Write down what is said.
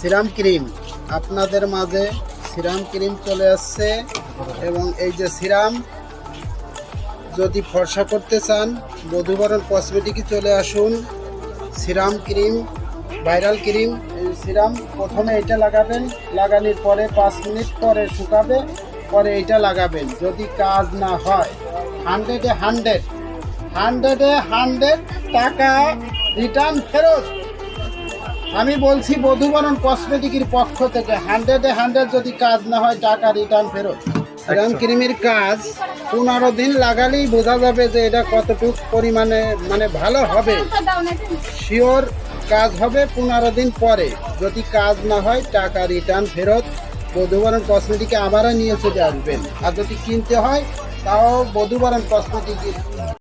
Serum cream. আপনাদের মাঝে serum cream চলে আসছে এবং এই যে সিরাম, যদি ফর্সা করতে চান বধুবরণ কসমেটিকই চলে আসুন। Serum cream, viral cream. এই সিরাম প্রথমে এটা লাগাবেন, লাগানোর পরে পাঁচ মিনিট পরে শুকাবে, পরে এটা লাগাবেন। যদি কাজ না হয় হান্ড্রেডে হান্ড্রেড হান্ড্রেডে হান্ড্রেড টাকা রিটার্ন ফেরত। আমি বলছি বধুবরণ কসমেটিকের পক্ষ থেকে হান্ড্রেডে হান্ড্রেড যদি কাজ না হয় টাকা রিটার্ন ফেরত। সিরাম ক্রিমের কাজ পনেরো দিন লাগালেই বোঝা যাবে যে এটা কতটুক পরিমাণে মানে ভালো হবে। শিওর কাজ হবে পনেরো দিন পরে। যদি কাজ না হয় টাকা রিটার্ন ফেরত। বধুবরণ কসমেটিকে আবারও নিয়ে চলে আসবেন। আর যদি কিনতে হয় তাও বধুবরণ কসমেটিকের